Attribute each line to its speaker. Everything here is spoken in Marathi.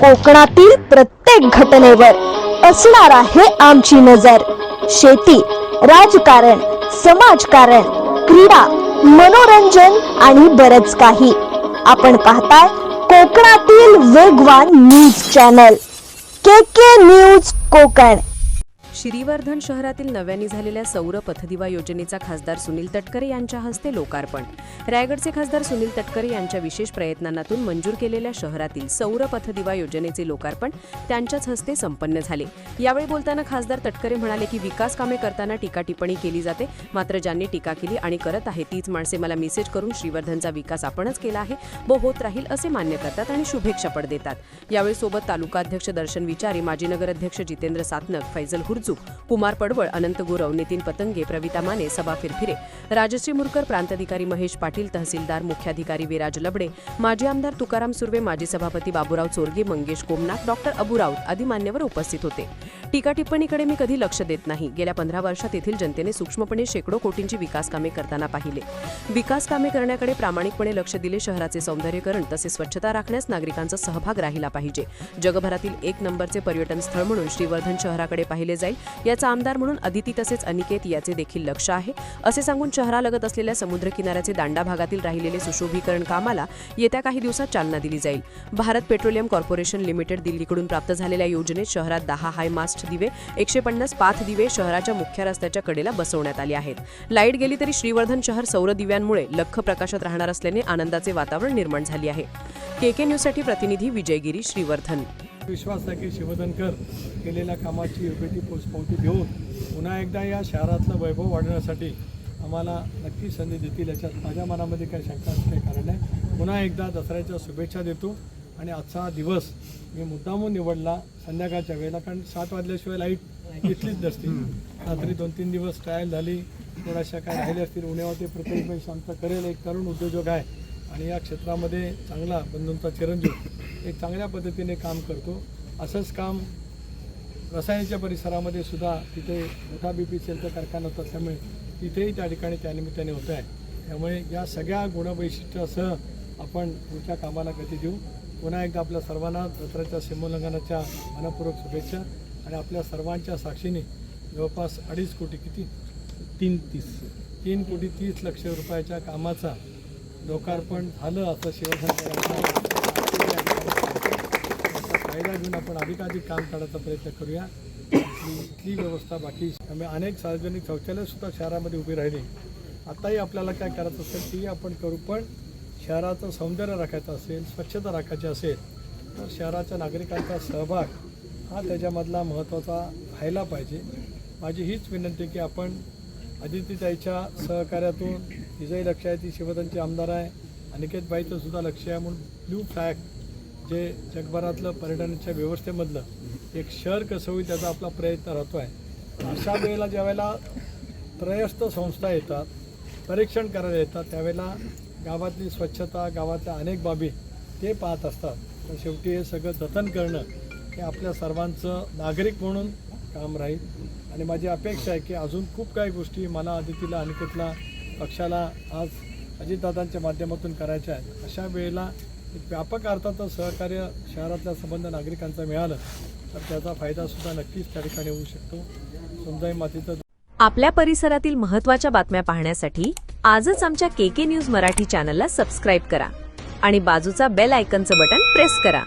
Speaker 1: कोकणातील प्रत्येक घटनेवर असणार आहे आमची नजर. शेती राजकारण समाजकारण क्रीडा मनोरंजन आणि बरच काही. आपण पाहताय कोकणातील वेगवान news channel K K news Konkan.
Speaker 2: Shrivardhan शहरातील नव्याने झालेल्या सौर पथदिवा योजनेचा खासदार सुनील तटकरे यांच्या हस्ते लोकार्पण. रायगडचे खासदार सुनील तटकरे यांच्या विशेष प्रयत्नांतून मंजूर केलेल्या शहरातील सौर पथदिवा योजनेचे लोकार्पण त्यांच्याच हस्ते संपन्न झाले. यावेळी बोलताना खासदार तटकरे म्हणाले की विकास कामे करताना टीका टिप्पणी केली जाते मात्र ज्यांनी टीका केली आणि करत आहे तीच माणसे मला मेसेज करून श्रीवर्धनचा विकास आपणच केला आहे व होत राहील असे मान्य करतात आणि शुभेच्छा पण देतात. यावेळी सोबत तालुका अध्यक्ष दर्शन विचारी माजी नगराध्यक्ष जितेंद्र सातनक फैजल हुर्ज कुमार पडवळ अनंत गुरव नितीन पतंगे प्रविता माने सभा फिरफिरे राजश्री मुरकर प्रांताधिकारी महेश पाटील तहसीलदार मुख्याधिकारी विराज लबडे माजी आमदार तुकाराम सुर्वे माजी सभापती बाबूराव चोरगे मंगेश कोमनाथ डॉक्टर अबू राऊत आदी मान्यवर उपस्थित होते. टीका टिप्पणीकडे मी कधी लक्ष देत नाही. गेल्या पंधरा वर्षात येथील जनतेने सूक्ष्मपणे शेकडो कोटींची विकास कामे करताना पाहिले. विकास कामे करण्याकडे प्रामाणिकपणे लक्ष दिले शहराचे सौंदर्यकरण तसे स्वच्छता राखण्यास नागरिकांचा सहभाग राहिला पाहिजे. जगभरातील एक नंबरचे पर्यटन स्थळ म्हणून श्रीवर्धन शहराकडे पाहिले जाईल याचा आमदार म्हणून अदिती तसेच अनिकेत याचे देखील लक्ष आहे. असे सांगून शहरालगत असलेल्या समुद्र किनाऱ्याचे दांडा भागातील राहिलेले सुशोभीकरण कामाला येत्या काही दिवसात चालना दिली जाईल. भारत पेट्रोलियम कॉर्पोरेशन लिमिटेड दिल्लीकडून प्राप्त झालेल्या योजनेत शहरात दहा हाय मास्ट दिवे एकशे पन्नास पाथ दिवे शहराच्या मुख्य रस्त्याच्या कडेला बसवण्यात आले आहेत. लाइट गेली तरी श्रीवर्धन शहर सौर दिव्यांमुळे लख प्रकाशात राहणार असल्याने आनंदाचे वातावरण निर्माण झाले आहे. केके न्यूजसाठी प्रतिनिधी विजयगिरी श्रीवर्धन.
Speaker 3: विश्वास आहे की शिवधनकर केलेल्या कामाची योग्य ती पोचपावती घेऊन पुन्हा एकदा या शहरातलं वैभव वाढवण्यासाठी आम्हाला नक्की संधी देतील याच्यात माझ्या मनामध्ये काही शंका असं काही कारण नाही पुन्हा एकदा दसऱ्याच्या शुभेच्छा देतो. आणि आजचा दिवस मी मुद्दामून निवडला संध्याकाळच्या वेळेला कारण सात वाजल्याशिवाय लाइट घेतलीच नसती. रात्री दोन तीन दिवस ट्रायल झाली थोड्याशा काय राहिले असतील उन्हावरती प्रत्येक आमचा करेल एक तरुण उद्योजक आहे. आणि या क्षेत्रामध्ये चांगला बंधूंचा चिरंजीव एक चांगल्या पद्धतीने काम करतो. असंच काम रसायनाच्या परिसरामध्ये सुद्धा तिथे मोठा बी पी सेलचा कारखाना होता त्यामुळे तिथेही त्या ठिकाणी त्यानिमित्ताने होत आहे. त्यामुळे या सगळ्या गुणवैशिष्ट्यासह आपण पुढच्या कामाला गती देऊ. पुन्हा एकदा आपल्या सर्वांना दसऱ्याच्या सीमोल्लंघनाच्या मनपूर्वक शुभेच्छा आणि आपल्या सर्वांच्या साक्षीने जवळपास अडीच कोटी किती? तीन तीस. तीन कोटी तीस लक्ष रुपयाच्या कामाचा लोकार्पण झालं असं शिवसेना फायदा घेऊन आपण अधिकाधिक काम करण्याचा प्रयत्न करूया. इथली इथली व्यवस्था बाकी. त्यामुळे अनेक सार्वजनिक शौचालयसुद्धा शहरामध्ये उभी राहिली. आताही आपल्याला काय करायचं असेल तेही आपण करू पण शहराचं सौंदर्य राखायचं असेल स्वच्छता राखायची असेल तर शहराच्या नागरिकांचा सहभाग हा त्याच्यामधला महत्त्वाचा व्हायला पाहिजे. माझी हीच विनंती की आपण अदितीताईच्या सहकार्यातून तिचंही लक्ष आहे ती शिवधनची आमदार आहे अनिकेतबाईचं सुद्धा लक्ष आहे म्हणून ब्लू फ्लॅग जे जगभरातलं पर्यटनाच्या व्यवस्थेमधलं एक शहर कसं होईल त्याचा आपला प्रयत्न राहतो आहे अशा वेळेला ज्यावेळेला त्रयस्थ संस्था येतात परीक्षण करायला येतात त्यावेळेला गावातली स्वच्छता गावातल्या अनेक बाबी ते पाहत असतात. तर शेवटी हे सगळं जतन करणं हे आपल्या सर्वांचं नागरिक म्हणून काम राहील. आणि माझी अपेक्षा आहे की अजून खूप काही गोष्टी मला अदितीला अनिकेतला पक्षाला आज अजितदादांच्या माध्यमातून करायच्या आहेत. अशा वेळेला एक व्यापक अर्थाचं सहकार्य शहरातल्या संबंध नागरिकांचं मिळालं तर त्याचा फायदासुद्धा नक्कीच त्या ठिकाणी होऊ शकतो. समजाई मातीचं
Speaker 2: आपल्या परिसरातील महत्त्वाच्या बातम्या पाहण्यासाठी आजच आमच्या के के न्यूज मराठी चॅनलला सबस्क्राईब करा आणि बाजूचा बेल आयकनचं बटन प्रेस करा.